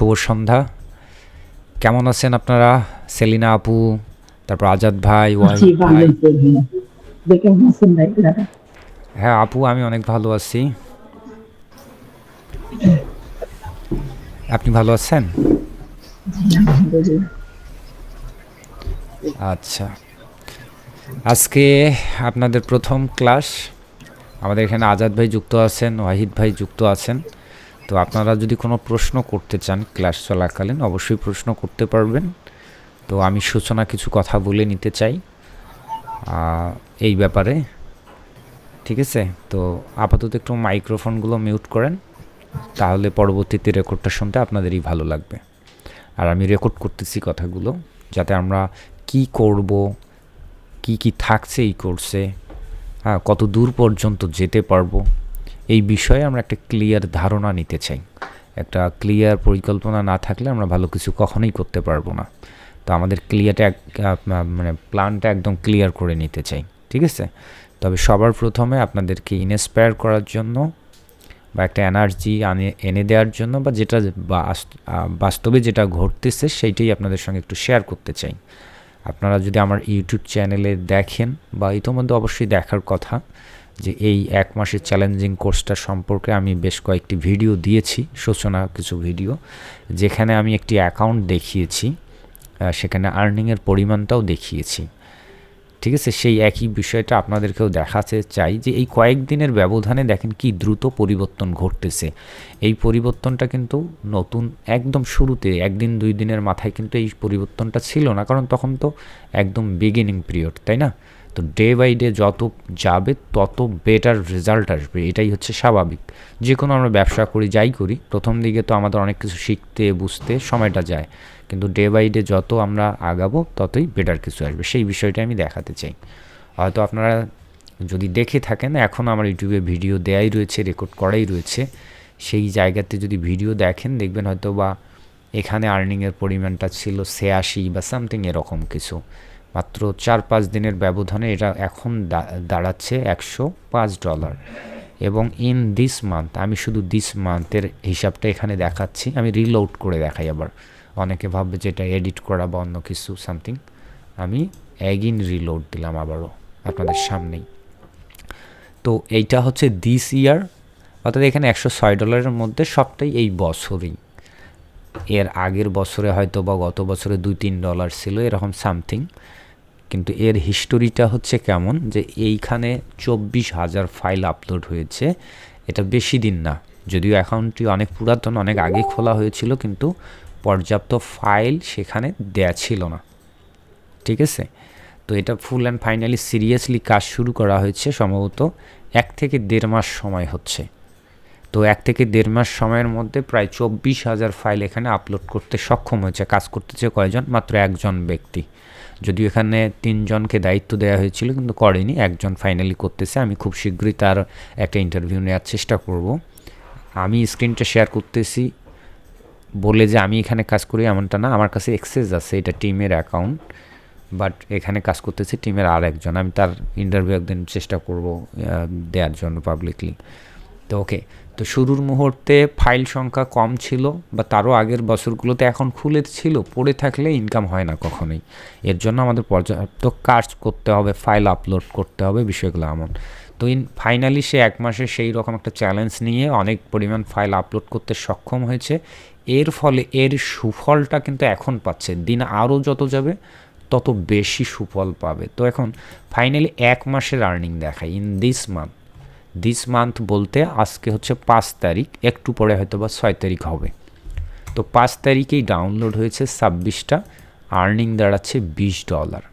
শুভ সন্ধ্যা। কেমন আছেন আপনারা? সেলিনা আপু তারপর আজাদ ভাই ওয়াহিদ হ্যাঁ আপু আমি অনেক ভালো আছি। আপনি ভালো আছেন? আচ্ছা। আজকে আপনাদের প্রথম ক্লাস। আমাদের এখানে আজাদ ভাই যুক্ত আছেন ওয়াহিদ ভাই যুক্ত আছেন। তো আপনারা যদি কোনো প্রশ্ন করতে চান ক্লাস চলাকালীন, অবশ্যই প্রশ্ন করতে পারবেন। তো আমি সূচনা কিছু কথা বলে নিতে চাই এই ব্যাপারে। ঠিক আছে? তো আপাতত একটু মাইক্রোফোনগুলো মিউট করেন, তাহলে পরবর্তীতে রেকর্ডটা শুনতে আপনাদেরই ভালো লাগবে। আর আমি রেকর্ড করতেছি কথাগুলো, যাতে আমরা কি করব, কি কি থাকছে এই কোর্সে হ্যাঁ কত দূর পর্যন্ত যেতে পারব। এই বিষয়ে আমরা একটা ক্লিয়ার ধারণা নিতে চাই। একটা ক্লিয়ার পরিকল্পনা না থাকলে আমরা ভালো কিছু কখনোই করতে পারব না। তো আমাদের ক্লিয়ারটা মানে প্ল্যানটা একদম ক্লিয়ার করে নিতে চাই, ঠিক আছে? তবে সবার প্রথমে আপনাদেরকে ইনস্পায়ার করার জন্য বা একটা এনার্জি আনে, এনে দেওয়ার জন্য বা যেটা বাস্তবে যেটা ঘটতেছে সেইটাই আপনাদের সঙ্গে একটু শেয়ার করতে চাই। আপনারা যদি আমার ইউটিউব চ্যানেলে দেখেন বা ইতোমধ্যে অবশ্যই দেখার কথা যে এই এক মাসের চ্যালেঞ্জিং কোর্সটা সম্পর্কে আমি বেশ কয়েকটি ভিডিও দিয়েছি, সূচনা কিছু ভিডিও যেখানে আমি একটি অ্যাকাউন্ট দেখিয়েছি সেখানে আর্নিংয়ের পরিমাণটাও দেখিয়েছি। ঠিক আছে? সেই একই বিষয়টা আপনাদেরকেও দেখাতে চাই যে এই কয়েকদিনের ব্যবধানে দেখেন কি দ্রুত পরিবর্তন ঘটতেছে। এই পরিবর্তনটা কিন্তু নতুন, একদম শুরুতে, একদিন, দুই দিনের মাথায় কিন্তু এই পরিবর্তনটা ছিল না, কারণ তখন তো একদম বিগিনিং পিরিয়ড তাই না? তো ডে বাই ডে যত যাবে, তত বেটার রেজাল্ট আসবে। এটাই হচ্ছে স্বাভাবিক। যে কোনো আমরা ব্যবসা করি, যাই করি, প্রথম দিকে তো আমাদের অনেক কিছু শিখতে, বুঝতে সময়টা যায়। কিন্তু ডে বাই ডে যত আমরা আগাবো, ততই বেটার কিছু আসবে। সেই বিষয়টা আমি দেখাতে চাই। হয়তো আপনারা যদি দেখে থাকেন, এখন আমার ইউটিউবে ভিডিও দেয়াই রয়েছে রেকর্ড করাই রয়েছে। সেই জায়গাতে যদি ভিডিও দেখেন, দেখবেন হয়তো বা এখানে আর্নিংয়ের পরিমাণটা ছিল ছিয়াশি বা সামথিং এরকম কিছু। মাত্র চার পাঁচ দিনের ব্যবধানে এটা এখন দাঁড়াচ্ছে একশো পাঁচ ডলার। এবং ইন দিস মান্থ, আমি শুধু দিস মান্থের হিসাবটা এখানে দেখাচ্ছি, আমি রিলোড করে দেখাই আবার। অনেকে ভাববে যে এটা এডিট করা বা অন্য কিছু, সামথিং। আমি অ্যাগিন রিলোড দিলাম আবারও আপনাদের সামনেই। তো এইটা হচ্ছে দিস ইয়ার, অর্থাৎ এখানে একশো ছয় ডলারের মধ্যে সবটাই এই বছরই। এর আগের বছরে হয়তো বা গত বছরে দুই তিন ডলার ছিল, এরকম সামথিং। কিন্তু এর হিস্টোরিটা হচ্ছে কেমন? যে এইখানে চব্বিশ হাজার ফাইল আপলোড হয়েছে। এটা বেশি দিন না। যদিও অ্যাকাউন্টটি অনেক পুরাতন, অনেক আগে খোলা হয়েছিল, কিন্তু পর্যাপ্ত ফাইল সেখানে দেয়া ছিল না। ঠিক আছে? তো এটা ফুল অ্যান্ড ফাইনালি সিরিয়াসলি কাজ শুরু করা হয়েছে সম্ভবত এক থেকে দেড় মাস সময় হচ্ছে। তো এক থেকে দেড় মাস সময়ের মধ্যে প্রায় চব্বিশ হাজার ফাইল এখানে আপলোড করতে সক্ষম হয়েছে, কাজ করতেছে কয়জন? মাত্র একজন ব্যক্তি। যদিও এখানে তিনজনকে দায়িত্ব দেওয়া হয়েছিল, কিন্তু করেনি। একজন ফাইনালি করতেছে। আমি খুব শীঘ্রই তার একটা ইন্টারভিউ নেওয়ার চেষ্টা করব। আমি স্ক্রিনটা শেয়ার করতেছি। বলে যে, আমি এখানে কাজ করি এমনটা না। আমার কাছে এক্সেস আছে, এটা টিমের অ্যাকাউন্ট বাট এখানে কাজ করতেছে টিমের আর একজন আমি তার ইন্টারভিউ একদিন চেষ্টা করব দেওয়ার জন্য পাবলিকলি তো ওকে তো শুরুর মুহূর্তে ফাইল সংখ্যা কম ছিল বা তারও আগের বছরগুলোতে এখন খুলে ছিল, পড়ে থাকলে ইনকাম হয় না কখনোই। এর জন্য আমাদের পর্যাপ্ত কাজ করতে হবে ফাইল আপলোড করতে হবে বিষয়গুলো এমন। তো ইন ফাইনালি সে এক মাসে সেই রকম একটা চ্যালেঞ্জ নিয়ে অনেক পরিমাণ ফাইল আপলোড করতে সক্ষম হয়েছে। এর ফলে এর সুফলটা কিন্তু এখন পাচ্ছে। দিন আরও যত যাবে, তত বেশি সুফল পাবে। তো এখন ফাইনালি এক মাসের আর্নিং দেখায় in this month this month বলতে আজকে হচ্ছে পাঁচ তারিখ, একটু পরে হয়তো বা ছয় তারিখ হবে। তো পাঁচ তারিখেই ডাউনলোড হয়েছে ছাব্বিশটা আর্নিং দাঁড়াচ্ছে বিশ ডলার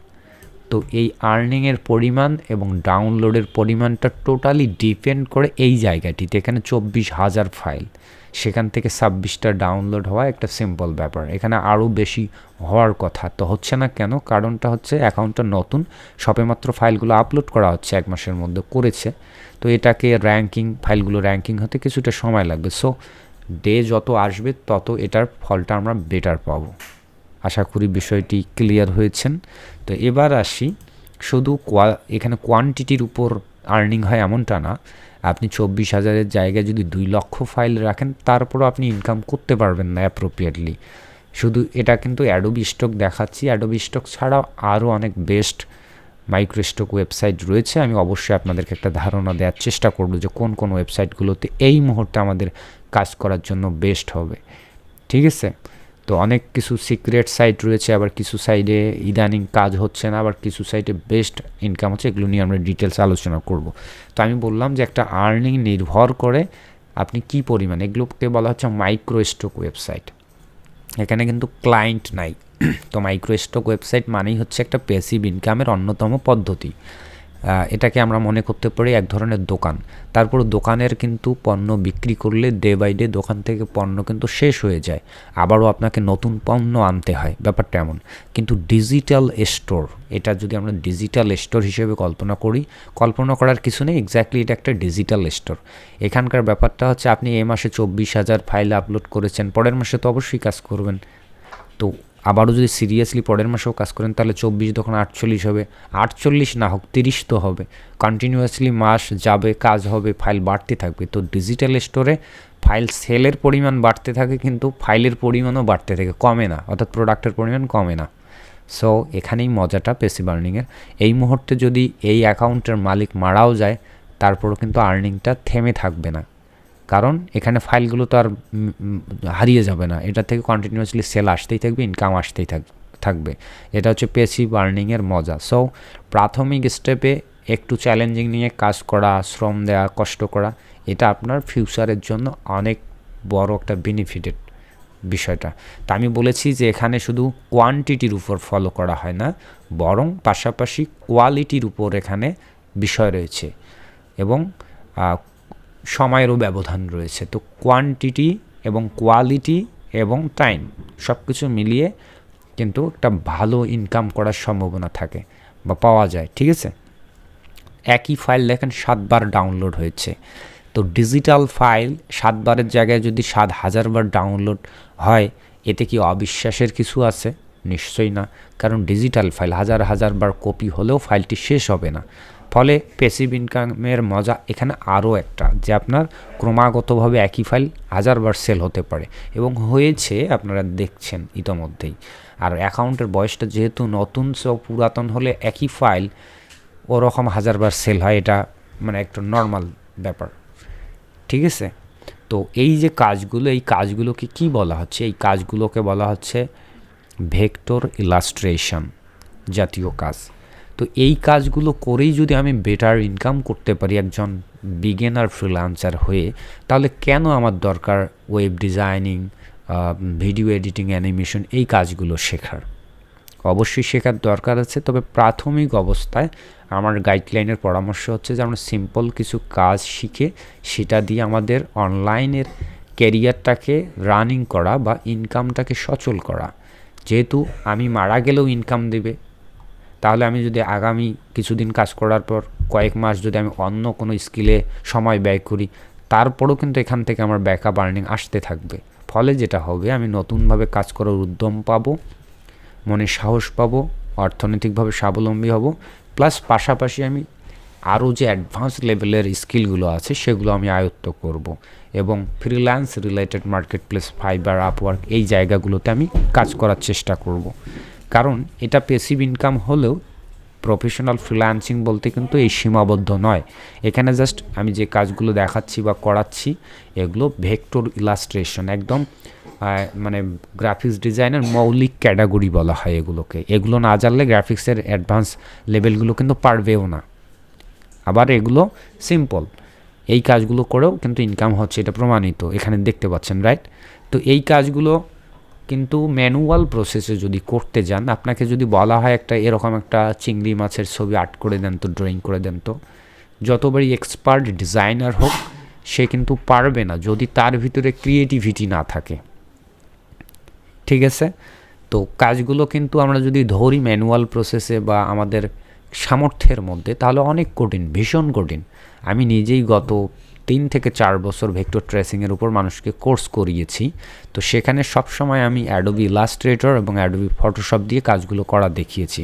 তো এই আর্নিংয়ের পরিমাণ এবং ডাউনলোডের পরিমাণটা টোটালি ডিপেন্ড করে এই জায়গাটিতে, এখানে চব্বিশ হাজার ফাইল সেখান থেকে ছাব্বিশটা ডাউনলোড হওয়া একটা সিম্পল ব্যাপার। এখানে আরও বেশি হওয়ার কথা। তো হচ্ছে না কেন? কারণটা হচ্ছে অ্যাকাউন্টটা নতুন। সবেমাত্র ফাইলগুলো আপলোড করা হচ্ছে এক মাসের মধ্যে করেছে। তো এটাকে র্যাঙ্কিং ফাইলগুলো র্যাঙ্কিং হতে কিছুটা সময় লাগবে। সো ডে যত আসবে, তত এটার ফলটা আমরা বেটার পাবো। আশা করি বিষয়টি ক্লিয়ার হয়েছেন। তো এবার আসি। শুধু কোয়া এখানে কোয়ান্টিটির উপর আর্নিং হয় এমনটা না। আপনি চব্বিশ হাজারের জায়গায় যদি দুই লক্ষ ফাইল রাখেন, তারপরও আপনি ইনকাম করতে পারবেন না অ্যাপ্রোপ্রিয়েটলি শুধু এটা কিন্তু অ্যাডোবি স্টক দেখাচ্ছি। অ্যাডোবি স্টক ছাড়াও আরও অনেক বেস্ট মাইক্রোস্টক ওয়েবসাইট রয়েছে। আমি অবশ্যই আপনাদেরকে একটা ধারণা দেওয়ার চেষ্টা করব যে কোন কোন ওয়েবসাইটগুলোতে এই মুহূর্তে আমাদের কাজ করার জন্য বেস্ট হবে। ঠিক আছে? তো অনেক কিছু সিক্রেট সাইট রয়েছে, আবার কিছু সাইডে ইদানিং কাজ হচ্ছে না, আবার কিছু সাইটে বেস্ট ইনকাম হচ্ছে, এগুলো নিয়ে আমরা ডিটেলস আলোচনা করব। তো আমি বললাম যে একটা আর্নিং নির্ভর করে আপনি কি পরিমাণ, এগুলোকে বলা হচ্ছে মাইক্রো স্টক ওয়েবসাইট এখানে কিন্তু ক্লায়েন্ট নাই। তো মাইক্রো স্টক ওয়েবসাইট মানেই হচ্ছে একটা প্যাসিভ ইনকামের অন্যতম পদ্ধতি। এটাকে আমরা মনে করতে পারি এক ধরনের দোকান। তারপর দোকানের কিন্তু পণ্য বিক্রি করলে ডে বাই ডে দোকান থেকে পণ্য কিন্তু শেষ হয়ে যায়। আবারও আপনাকে নতুন পণ্য আনতে হয়, ব্যাপারটা এমন। কিন্তু ডিজিটাল স্টোর এটা যদি আমরা ডিজিটাল স্টোর হিসেবে কল্পনা করি, কল্পনা করার কিছু নেই এক্স্যাক্টলি এটা একটা ডিজিটাল স্টোর এখানকার ব্যাপারটা হচ্ছে আপনি এ মাসে চব্বিশ হাজার ফাইল আপলোড করেছেন, পরের মাসে তো অবশ্যই কাজ করবেন। তো আবারও যদি সিরিয়াসলি পরের মাসেও কাজ করেন, তাহলে চব্বিশ তখন আটচল্লিশ হবে। আটচল্লিশ না হোক, তিরিশ তো হবে। কন্টিনিউয়াসলি মাস যাবে, কাজ হবে ফাইল বাড়তে থাকবে। তো ডিজিটাল স্টোরে ফাইল সেলের পরিমাণ বাড়তে থাকে, কিন্তু ফাইলের পরিমাণও বাড়তে থাকে। কমে না, অর্থাৎ প্রোডাক্টের পরিমাণ কমে না। সো এখানেই মজাটা পেসি বার্নিংয়ের এই মুহূর্তে যদি এই অ্যাকাউন্টের মালিক মারাও যায়, তারপরও কিন্তু আর্নিংটা থেমে থাকবে না। কারণ এখানে ফাইলগুলো তো আর হারিয়ে যাবে না। এটা থেকে কন্টিনিউয়াসলি সেল আসতেই থাকবে ইনকাম আসতেই থাক, থাকবে। এটা হচ্ছে পেসি বার্নিংয়ের মজা। সো প্রাথমিক স্টেপে একটু চ্যালেঞ্জিং নিয়ে কাজ করা, শ্রম দেওয়া কষ্ট করা, এটা আপনার ফিউচারের জন্য অনেক বড় একটা বেনিফিটেড বিষয়টা। তা আমি বলেছি যে এখানে শুধু কোয়ান্টিটির উপর ফলো করা হয় না, বরং পাশাপাশি কোয়ালিটির উপর এখানে বিষয় রয়েছে। এবং সময়েরও ব্যবধান রয়েছে। তো কোয়ান্টিটি এবং কোয়ালিটি এবং টাইম সব কিছু মিলিয়ে কিন্তু একটা ভালো ইনকাম করার সম্ভাবনা থাকে বা পাওয়া যায়, ঠিক আছে? একই ফাইল দেখেন, সাতবার ডাউনলোড হয়েছে। তো ডিজিটাল ফাইল সাতবারের জায়গায় যদি সাত হাজারবার ডাউনলোড হয়, এতে কি অবিশ্বাসের কিছু আছে? নিশ্চয়ই না। কারণ ডিজিটাল ফাইল হাজার হাজার বার কপি হলেও ফাইলটি শেষ হবে না। ফলে পেসিভ ইনকামের মজা এখানে আরও একটা, যে আপনার ক্রমাগতভাবে একই ফাইল হাজারবার সেল হতে পারে এবং হয়েছে আপনারা দেখছেন ইতোমধ্যেই। আর অ্যাকাউন্টের বয়সটা যেহেতু নতুন সো পুরাতন হলে একই ফাইল ওরকম হাজারবার সেল হয়, এটা মানে একটু নর্মাল ব্যাপার। ঠিক আছে? তো এই যে কাজগুলো, এই কাজগুলোকে কি বলা হচ্ছে? এই কাজগুলোকে বলা হচ্ছে ভেক্টর ইলাস্ট্রেশন জাতীয় কাজ। তো এই কাজগুলো করেই যদি আমি বেটার ইনকাম করতে পারি একজন বিগিনার ফ্রিলান্সার হয়ে, তাহলে কেন আমার দরকার web designing video editing animation এই কাজগুলো শেখার? অবশ্যই শেখার দরকার আছে, তবে প্রাথমিক অবস্থায় আমার গাইডলাইনের পরামর্শ হচ্ছে যে আমরা সিম্পল কিছু কাজ শিখে সেটা দিয়ে আমাদের অনলাইনের ক্যারিয়ারটাকে রানিং করা বা ইনকামটাকে সচল করা। যেহেতু আমি মারা গেলেও ইনকাম দেবে তাহলে আমি যদি আগামী কিছুদিন কাজ করার পর কয়েক মাস যদি আমি অন্য কোনো স্কিলে সময় ব্যয় করি, তারপরও কিন্তু এখান থেকে আমার ব্যাকআপ আর্নিং আসতে থাকবে। ফলে যেটা হবে, আমি নতুনভাবে কাজ করার উদ্যম পাবো, মনে সাহস পাবো, অর্থনৈতিকভাবে স্বাবলম্বী হব প্লাস পাশাপাশি আমি আরও যে অ্যাডভান্স লেভেলের স্কিলগুলো আছে, সেগুলো আমি আয়ত্ত করব এবং freelance related market place Fiverr Upwork এই জায়গাগুলোতে আমি কাজ করার চেষ্টা করব। কারণ এটা পেসিভ ইনকাম হলেও প্রফেশনাল ফ্রিল্যান্সিং বলতে কিন্তু এই সীমাবদ্ধ নয়। এখানে জাস্ট আমি যে কাজগুলো দেখাচ্ছি বা করাচ্ছি, এগুলো ভেক্টর ইলাস্ট্রেশন একদম মানে গ্রাফিক্স ডিজাইনের মৌলিক ক্যাটাগরি বলা হয় এগুলোকে। এগুলো না জানলে গ্রাফিক্সের অ্যাডভান্স লেভেলগুলো কিন্তু পারবেও না। আবার এগুলো সিম্পল এই কাজগুলো করেও কিন্তু ইনকাম হচ্ছে, এটা প্রমাণিত, এখানে দেখতে পাচ্ছেন রাইট তো এই কাজগুলো কিন্তু ম্যানুয়াল প্রসেসে যদি করতে যান, আপনাকে যদি বলা হয় একটা এরকম একটা চিংড়ি মাছের ছবি আর্ট করে দেন তো, ড্রয়িং করে দেন তো যতবারই এক্সপার্ট ডিজাইনার হোক, সে কিন্তু পারবে না যদি তার ভিতরে ক্রিয়েটিভিটি না থাকে। ঠিক আছে? তো কাজগুলো কিন্তু আমরা যদি ধরি ম্যানুয়াল প্রসেসে বা আমাদের সামর্থ্যের মধ্যে, তাহলে অনেক কঠিন, ভীষণ কঠিন। আমি নিজেই গত তিন থেকে চার বছর ভেক্টর ট্রেসিংয়ের উপর মানুষকে কোর্স করিয়েছি। তো সেখানে সবসময় আমি অ্যাডোবি ইলাস্ট্রেটর এবং অ্যাডোবি ফটোশপ দিয়ে কাজগুলো করা দেখিয়েছি।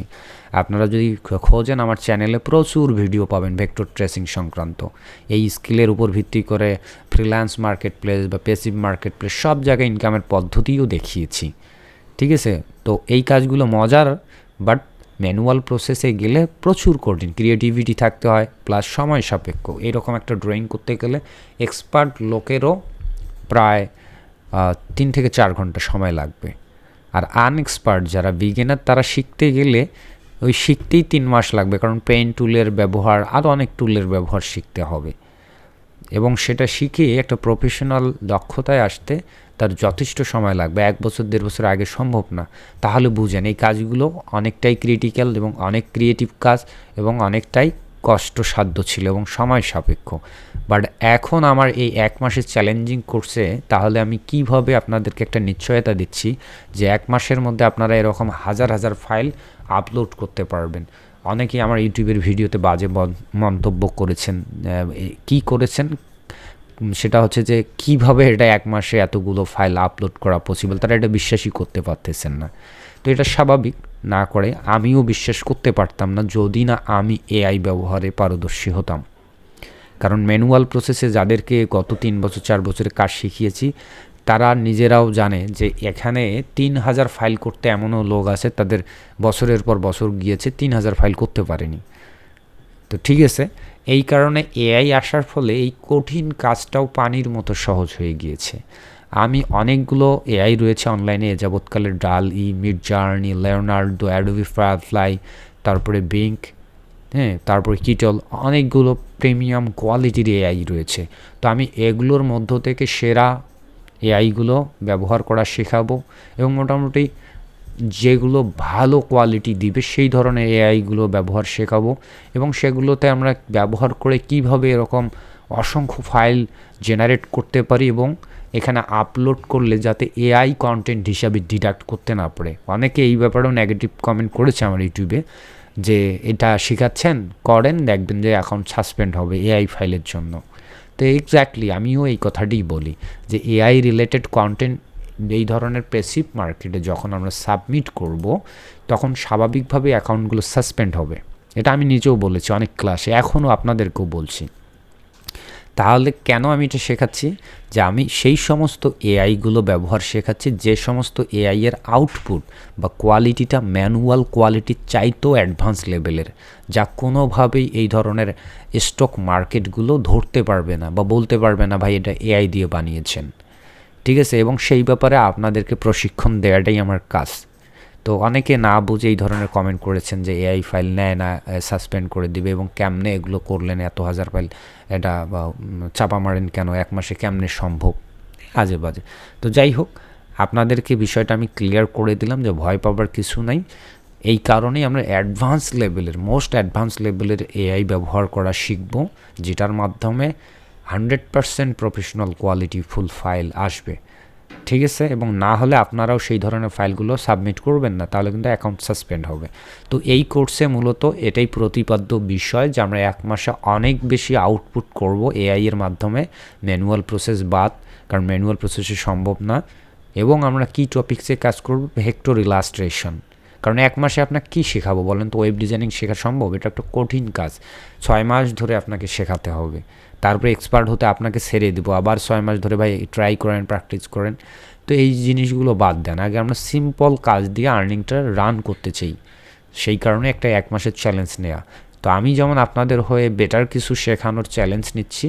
আপনারা যদি খোঁজেন আমার চ্যানেলে প্রচুর ভিডিও পাবেন ভেক্টর ট্রেসিং সংক্রান্ত। এই স্কিলের উপর ভিত্তি করে ফ্রিল্যান্স মার্কেট প্লেস বা পেসিভ মার্কেট প্লেস সব জায়গায় ইনকামের পদ্ধতিও দেখিয়েছি। ঠিক আছে? তো এই কাজগুলো মজার বাট ম্যানুয়াল প্রসেসে গেলে প্রচুর কঠিন। ক্রিয়েটিভিটি থাকতে হয়, প্লাস সময় সাপেক্ষ। এরকম একটা ড্রয়িং করতে গেলে এক্সপার্ট লোকেরও প্রায় তিন থেকে চার ঘণ্টা সময় লাগবে। আর আনএক্সপার্ট যারা বিগিনার, তারা শিখতে গেলে ওই শিখতেই তিন মাস লাগবে, কারণ পেন টুলের ব্যবহার, আরও অনেক টুলের ব্যবহার শিখতে হবে। এবং সেটা শিখে একটা প্রফেশনাল দক্ষতায় আসতে তার যথেষ্ট সময় লাগবে। এক বছর, দেড় বছর আগে সম্ভব না। তাহলে বুঝেন, এই কাজগুলো অনেকটাই ক্রিটিক্যাল এবং অনেক ক্রিয়েটিভ কাজ এবং অনেকটাই কষ্টসাধ্য ছিল এবং সময় সাপেক্ষ। বাট এখন আমার এই এক মাসের চ্যালেঞ্জিং কোর্সে তাহলে আমি কীভাবে আপনাদেরকে একটা নিশ্চয়তা দিচ্ছি যে এক মাসের মধ্যে আপনারা এরকম হাজার হাজার ফাইল আপলোড করতে পারবেন। অনেকেই আমার ইউটিউবের ভিডিওতে বাজে মন্তব্য করেছেন। কি করেছেন? সেটা হচ্ছে যে কীভাবে এটা এক মাসে এতগুলো ফাইল আপলোড করা পসিবল তারা এটা বিশ্বাসই করতে পারতেছেন না। তো এটা স্বাভাবিক, না করে আমিও বিশ্বাস করতে পারতাম না যদি না আমি এআই ব্যবহারে পারদর্শী হতাম। কারণ ম্যানুয়াল প্রসেসে যাদেরকে গত তিন বছর, চার বছরের কাজ শিখিয়েছি, তারা নিজেরাও জানে যে এখানে তিন হাজার ফাইল করতে এমনও লোক আছে, তাদের বছরের পর বছর গিয়েছে, তিন হাজার ফাইল করতে পারেনি। তো ঠিক আছে এই কারণে এআই আসার ফলে এই কঠিন কাজটাও পানির মতো সহজ হয়ে গিয়েছে। আমি অনেকগুলো এআই রয়েছে অনলাইনে যাবৎকালে DALL, E, Midjourney, Leonardo, Adobe fly তারপরে বিঙ্ক হ্যাঁ তারপরে কিটল, অনেকগুলো প্রিমিয়াম কোয়ালিটির এআই রয়েছে। তো আমি এগুলোর মধ্য থেকে সেরা এআইগুলো ব্যবহার করা শেখাবো এবং মোটামুটি যেগুলো ভালো কোয়ালিটি দিবে, সেই ধরনের এআইগুলো ব্যবহার শেখাবো এবং সেগুলোতে আমরা ব্যবহার করে কীভাবে এরকম অসংখ্য ফাইল জেনারেট করতে পারি এবং এখানে আপলোড করলে যাতে এআই কন্টেন্ট হিসাবে ডিডাক্ট করতে না পারে। অনেকে এই ব্যাপারেও নেগেটিভ কমেন্ট করেছে আমার ইউটিউবে যে এটা শেখাচ্ছেন, করেন, দেখবেন যে অ্যাকাউন্ট সাসপেন্ড হবে এআই ফাইলের জন্য। তো এক্স্যাক্টলি আমিও এই কথাটিই বলি যে এআই রিলেটেড কন্টেন্ট এই ধরনের প্রেসিভ মার্কেটে যখন আমরা সাবমিট করব, তখন স্বাভাবিকভাবে অ্যাকাউন্টগুলো সাসপেন্ড হবে। এটা আমি নিজেও বলেছি, অনেক ক্লাসে এখনও আপনাদেরকেও বলছি। তাহলে কেন আমি এটা শেখাচ্ছি? যে আমি সেই সমস্ত এআইগুলো ব্যবহার শেখাচ্ছি, যে সমস্ত এআই এর আউটপুট বা কোয়ালিটিটা ম্যানুয়াল কোয়ালিটির চাইতেও অ্যাডভান্স লেভেলের যা কোনোভাবেই এই ধরনের স্টক মার্কেটগুলো ধরতে পারবে না বা বলতে পারবে না, ভাই, এটা এআই দিয়ে বানিয়েছেন। ঠিক আছে? এবং সেই ব্যাপারে আপনাদেরকে প্রশিক্ষণ দেওয়াটাই আমার কাজ। তো অনেকে না বুঝে এই ধরনের কমেন্ট করেছেন যে এআই ফাইল নেয় না সাসপেন্ড করে দিবে এবং কেমনে এগুলো করলেন, এত হাজার ফাইল এটা চাপা মারেন কেন, এক মাসে কেমনে সম্ভব? আজে বাজে। তো যাই হোক, আপনাদেরকে বিষয়টা আমি ক্লিয়ার করে দিলাম যে ভয় পাবার কিছু নাই। এই কারণেই আমরা অ্যাডভান্স লেভেলের মোস্ট অ্যাডভান্স লেভেলের এআই ব্যবহার করা শিখব, যেটার মাধ্যমে hundred percent professional quality full file আসবে। ঠিক আছে? এবং না হলে আপনারাও সেই ধরনের ফাইলগুলো সাবমিট করবেন না, তাহলে কিন্তু অ্যাকাউন্ট সাসপেন্ড হবে। তো এই কোর্সে মূলত এটাই প্রতিপাদ্য বিষয় যে আমরা এক মাসে অনেক বেশি আউটপুট করব এআই এর মাধ্যমে। ম্যানুয়াল প্রসেস বাদ, কারণ ম্যানুয়াল প্রসেসে সম্ভব না। এবং আমরা কি টপিক্সে কাজ করব? Vector illustration. কারণ এক মাসে আপনাকে কী শেখাবো বলেন তো? ওয়েব ডিজাইনিং শেখা সম্ভব? এটা একটা কঠিন কাজ। ছয় মাস ধরে আপনাকে শেখাতে হবে। তারপরে এক্সপার্ট হতে আপনাকে ছেড়ে দেবো। আবার ছয় মাস ধরে ভাই ট্রাই করেন প্র্যাকটিস করেন। তো এই জিনিসগুলো বাদ দেন। আগে আমরা সিম্পল কাজ দিয়ে আর্নিংটা রান করতে চাই। সেই কারণে একটা এক মাসের চ্যালেঞ্জ নেওয়া তো আমি যেমন আপনাদের হয়ে বেটার কিছু শেখানোর চ্যালেঞ্জ নিচ্ছি,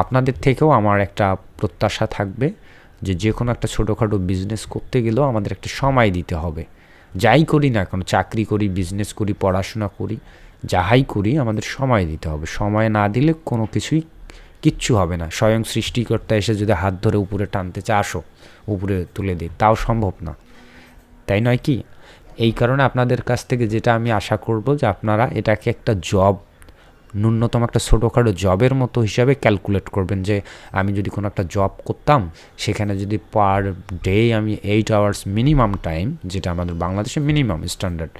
আপনাদের থেকেও আমার একটা প্রত্যাশা থাকবে যে যে কোনো একটা ছোটোখাটো বিজনেস করতে গেলেও আমাদের একটা সময় দিতে হবে। যাই করি না এখন চাকরি করি বিজনেস করি, পড়াশোনা করি, যাহাই করি আমাদের সময় দিতে হবে। সময় না দিলে কোনো কিছুই কিচ্ছু হবে না। স্বয়ং সৃষ্টিকর্তা এসে যদি হাত ধরে উপরে টানতে চা আসো, উপরে তুলে দিই। তাও সম্ভব না। তাই নয় কি? এই কারণে আপনাদের কাছ থেকে যেটা আমি আশা করব যে আপনারা এটাকে একটা জব ন্যূনতম একটা ছোটোখাটো জবের মতো হিসাবে ক্যালকুলেট করবেন যে, আমি যদি কোনো একটা জব করতাম, সেখানে যদি পার ডে আমি এইট আওয়ার্স মিনিমাম টাইম যেটা আমাদের বাংলাদেশে মিনিমাম স্ট্যান্ডার্ড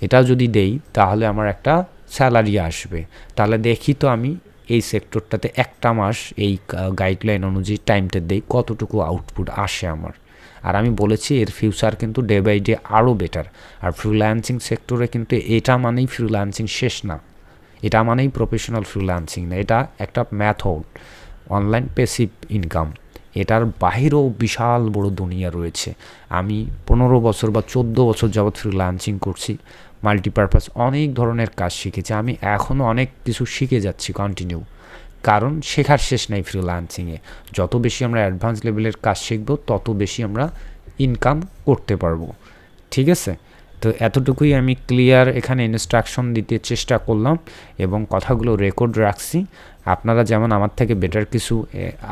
এটা যদি দেই, তাহলে আমার একটা স্যালারি আসবে। তাহলে দেখি তো আমি এই সেক্টরটাতে একটা মাস এই গাইডলাইন অনুযায়ী টাইমটা দেই, কতটুকু আউটপুট আসে আমার। আর আমি বলেছি এর ফিউচার কিন্তু ডে বাই ডে আরও বেটার আর ফ্রিল্যান্সিং সেক্টরে কিন্তু এটা মানেই ফ্রিল্যান্সিং শেষ না। এটা মানেই প্রফেশনাল ফ্রিল্যান্সিং না। এটা একটা ম্যাথড অনলাইন পেসিভ ইনকাম এটার বাহিরেও বিশাল বড় দুনিয়া রয়েছে। আমি পনেরো বছর বা চোদ্দ বছর যাবৎ ফ্রিল্যান্সিং করছি মাল্টিপারপাস অনেক ধরনের কাজ শিখেছি, আমি এখনও অনেক কিছু শিখে যাচ্ছি কন্টিনিউ কারণ শেখার শেষ নাই ফ্রিল্যান্সিংয়ে যত বেশি আমরা অ্যাডভান্স লেভেলের কাজ শিখব, তত বেশি আমরা ইনকাম করতে পারব। ঠিক আছে? তো এতটুকুই আমি ক্লিয়ার এখানে ইনস্ট্রাকশন দিতে চেষ্টা করলাম এবং কথাগুলো রেকর্ড রাখছি। আপনারা যেমন আমার থেকে বেটার কিছু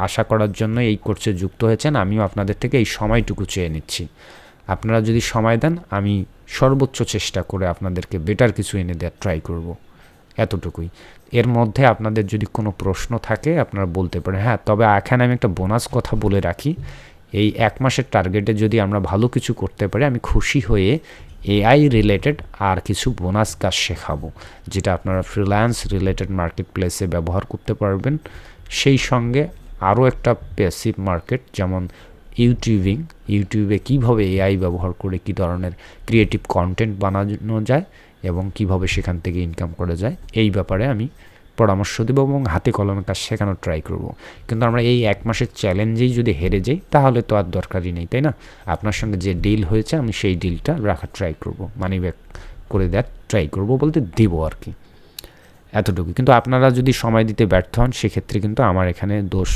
আশা করার জন্য এই কোর্সে যুক্ত হয়েছেন, আমিও আপনাদের থেকে এই সময়টুকু চেয়ে নিচ্ছি। আপনারা যদি সময় দেন, আমি সর্বোচ্চ চেষ্টা করে আপনাদেরকে বেটার কিছু এনে দেওয়ার ট্রাই করব। এতটুকুই। এর মধ্যে আপনাদের যদি কোনো প্রশ্ন থাকে, আপনারা বলতে পারেন হ্যাঁ তবে এখানে আমি একটা বোনাস কথা বলে রাখি। এই এক মাসের টার্গেটে যদি আমরা ভালো কিছু করতে পারি, আমি খুশি হয়ে এআই রিলেটেড আর কিছু বোনাস কাজ শেখাবো, যেটা আপনারা ফ্রিল্যান্স রিলেটেড মার্কেট প্লেসে ব্যবহার করতে পারবেন। সেই সঙ্গে আরও একটা প্যাসিভ মার্কেট যেমন ইউটিউবিং ইউটিউবে কীভাবে এআই ব্যবহার করে কী ধরনের ক্রিয়েটিভ কন্টেন্ট বানানো যায় এবং কীভাবে সেখান থেকে ইনকাম করা যায়, এই ব্যাপারে আমি পরামর্শ দেবো এবং হাতে কলমে কাজ শেখানোর ট্রাই করব। কিন্তু আমরা এই এক মাসের চ্যালেঞ্জেই যদি হেরে যাই, তাহলে তো আর দরকারই নেই, তাই না? আপনার সঙ্গে যে ডিল হয়েছে, আমি সেই ডিলটা রাখার ট্রাই করব মানি ব্যাক করে দেওয়ার ট্রাই করব বলতে দেবো আর কি। এতটুকু। কিন্তু আপনারা যদি সময় দিতে ব্যর্থ হন, সেক্ষেত্রে কিন্তু আমার এখানে দোষ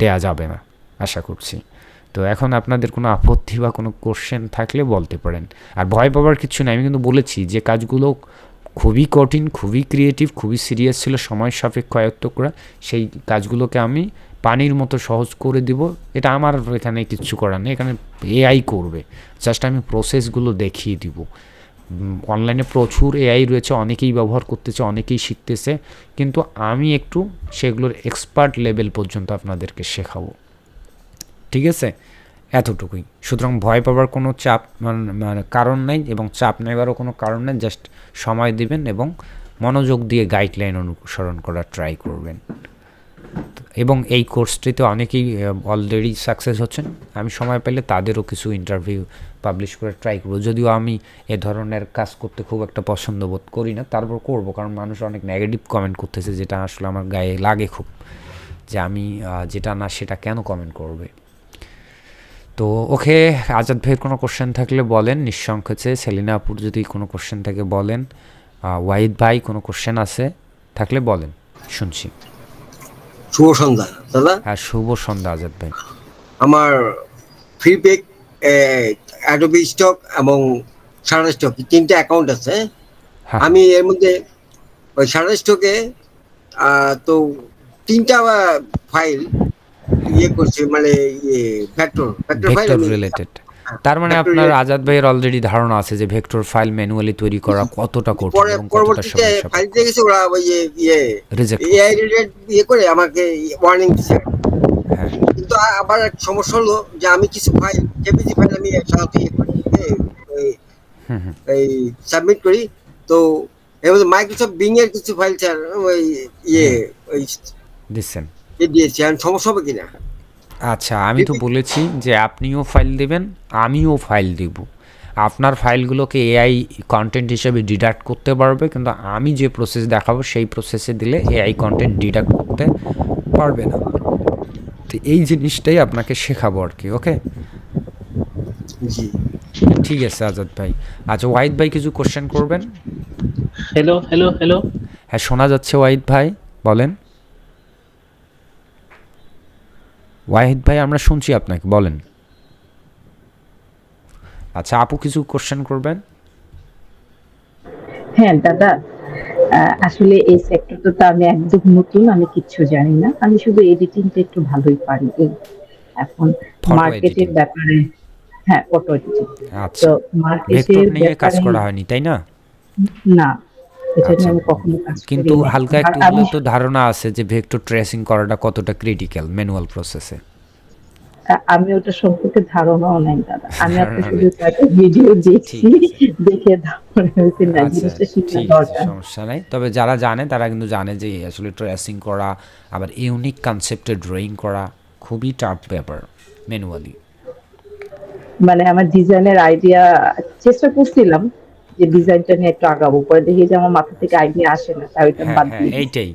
দেয়া যাবে না, আশা করছি। তো এখন আপনাদের কোনো আপত্তি বা কোনো কোশ্চেন থাকলে বলতে পারেন। আর ভয় পাবার কিছু নেই, আমি কিন্তু বলেছি যে কাজগুলো খুবই কঠিন, খুবই ক্রিয়েটিভ খুবই সিরিয়াস ছিল সময় সাপেক্ষ আয়ত্ত করা সেই কাজগুলোকে আমি পানির মতো সহজ করে দিব। এটা আমার এখানে কিচ্ছু করার নেই, এখানে এআই করবে। জাস্ট আমি প্রসেসগুলো দেখিয়ে দিব। অনলাইনে প্রচুর এআই রয়েছে, অনেকেই ব্যবহার করতেছে, অনেকেই শিখতেছে। কিন্তু আমি একটু সেগুলোর এক্সপার্ট লেভেল পর্যন্ত আপনাদেরকে শেখাবো। ঠিক আছে? এতটুকুই। সুতরাং ভয় পাবার কোনো চাপ মানে- কারণ নেই এবং চাপ নেবারও কোনো কারণ নেই। জাস্ট সময় দিবেন এবং মনোযোগ দিয়ে গাইডলাইন অনুসরণ করার ট্রাই করবেন। এবং এই কোর্সটিতে অনেকেই অলরেডি সাকসেস হচ্ছেন। আমি সময় পেলে তাদেরও কিছু ইন্টারভিউ পাবলিশ করে ট্রাই করব। যদিও আমি এ ধরনের কাজ করতে খুব একটা পছন্দ বোধ করি না, তারপর করব। কারণ মানুষ অনেক নেগেটিভ কমেন্ট করতেছে, যেটা আসলে আমার গায়ে লাগে খুব। যে আমি যেটা না সেটা কেন কমেন্ট করবে? তো ওকে আজাদ ভাইয়ের কোনো কোশ্চেন থাকলে বলেন নিঃসংকোচে। সেলিনা আপুর যদি কোনো কোশ্চেন থাকে বলেন ওয়াহিদ ভাই কোনো কোশ্চেন আছে থাকলে বলেন শুনছি। শুভ সন্ধ্যা দাদা। হ্যাঁ শুভ সন্ধ্যা আজাদ ভাই। আমার ফ্রিপেক অ্যাডোবি স্টক এবং সারা স্টক তিনটে অ্যাকাউন্ট আছে। হ্যাঁ। আমি এর মধ্যে ওই সারা স্টকে তো তিনটা ফাইল ইয়ে করছি মানে ভেক্টর ভেক্টর রিলেটেড তার মানে আপনার আজাদ ভাইয়ের অলরেডি ধারণা আছে যে ভেক্টর ফাইল ম্যানুয়ালি তৈরি করা কতটা কঠিন এবং কতটা সমস্যা ফাইল দিয়ে গেছে ওরা ওই ইয়ে রিজেক্ট এআই রিলেটেড ইয়ে করে আমাকে ওয়ার্নিং দিচ্ছে হ্যাঁ। কিন্তু আবার এক সমস্যা হলো যে আমি কিছু ফাইল জেপিজি ফাইল আমি সাধারণত ইয়ে করি এই- সাবমিট করি। তো মধ্যে মাইক্রোসফট বিং এর কিছু ফাইল স্যার ওই ইয়ে ওই দিচ্ছেন। দিয়েছি সমস্যা হবে কিনা? আচ্ছা আমি তো বলেছি যে আপনিও ফাইল দেবেন আমিও ফাইল দিব। আপনার ফাইলগুলোকে এআই কন্টেন্ট হিসেবে ডিডাক্ট করতে পারবে কিন্তু আমি যে প্রসেস দেখাবো সেই প্রসেসে দিলে এআই কন্টেন্ট ডিডাক্ট করতে পারবে না। তো এই জিনিসটাই আপনাকে শেখাবো আর কি ওকে জি। ঠিক আছে আজাদ ভাই। আচ্ছা ওয়াহিদ ভাই কিছু কোশ্চেন করবেন? হ্যালো হ্যালো হ্যালো হ্যাঁ শোনা যাচ্ছে ওয়াহিদ ভাই বলেন। ওয়াহিদ ভাই আমরা শুনছি আপনাকে বলেন। আচ্ছা আপু কিছু কোশ্চেন করবেন? হ্যাঁ দাদা আসলে এই সেক্টরটা তো আমি একদম নতুন আমি কিচ্ছু জানি না। আমি শুধু এডিটিংটা একটু ভালোই পারি এই এখন মার্কেটের ব্যাপারে হ্যাঁ ফটো এডিটিং আচ্ছা তো মার্কেটের নিয়ে কাজ করা হয়নি তাই না? না আচ্ছা। নিয়ে আমি কখনো কাজ কিন্তু হালকা একটু আমি হলেও তো ধারণা আছে যে ভেক্টর ট্রেসিং করাটা কতটা ক্রিটিক্যাল ম্যানুয়াল প্রসেসে আমি ওটা সম্পর্কে ধারণাও নাই দাদা। আমি আপনার শুধু ভিডিও দেখছি দেখে আচ্ছা সমস্যা নাই। তবে যারা জানে তারা কিন্তু জানে যে আসলে ট্রেসিং করা আবার ইউনিক কনসেপ্টে ড্রয়িং করা খুবই টাফ ব্যাপার ম্যানুয়ালি মানে আমার ডিজাইনের আইডিয়া চেষ্টা করছিলাম যে ডিজাইনটা নিয়ে একটু আগাবো পরে দেখি যে আমার মাথা থেকে আইডিয়া আসে না তাই ওইটা হ্যাঁ বাদ হ্যাঁ দিই। এইটাই।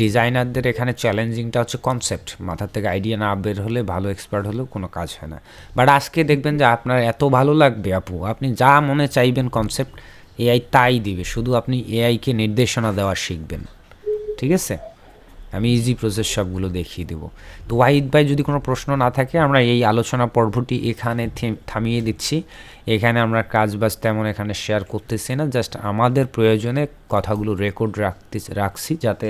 ডিজাইনারদের এখানে চ্যালেঞ্জিংটা হচ্ছে কনসেপ্ট মাথা থেকে আইডিয়া না বের হলে ভালো এক্সপার্ট হলেও কোনো কাজ হয় না। বাট আজকে দেখবেন যে আপনার এত ভালো লাগবে আপু আপনি যা মনে চাইবেন কনসেপ্ট এআই তাই দিবে। শুধু আপনি এআইকে নির্দেশনা দেওয়া শিখবেন। ঠিক আছে? আমি ইজি প্রসেস সবগুলো দেখিয়ে দেবো। তো ওয়াহিদ ভাই, যদি কোনো প্রশ্ন না থাকে, আমরা এই আলোচনা পর্বটি এখানে থামিয়ে দিচ্ছি। এখানে আমরা কাজ বাজ তেমন এখানে শেয়ার করতেছি না জাস্ট আমাদের প্রয়োজনে কথাগুলো রেকর্ড রাখতে, রাখছি যাতে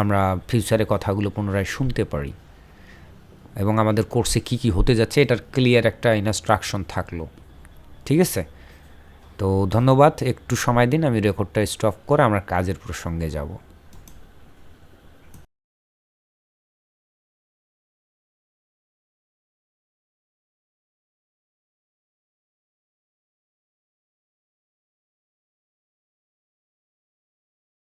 আমরা ফিউচারে কথাগুলো পুনরায় শুনতে পারি। এবং আমাদের কোর্সে কি কি হতে যাচ্ছে, এটার ক্লিয়ার একটা ইনস্ট্রাকশন থাকল। ঠিক আছে? তো ধন্যবাদ, একটু সময় দিন, আমি রেকর্ডটা স্টপ করে আমরা কাজের প্রসঙ্গে যাব।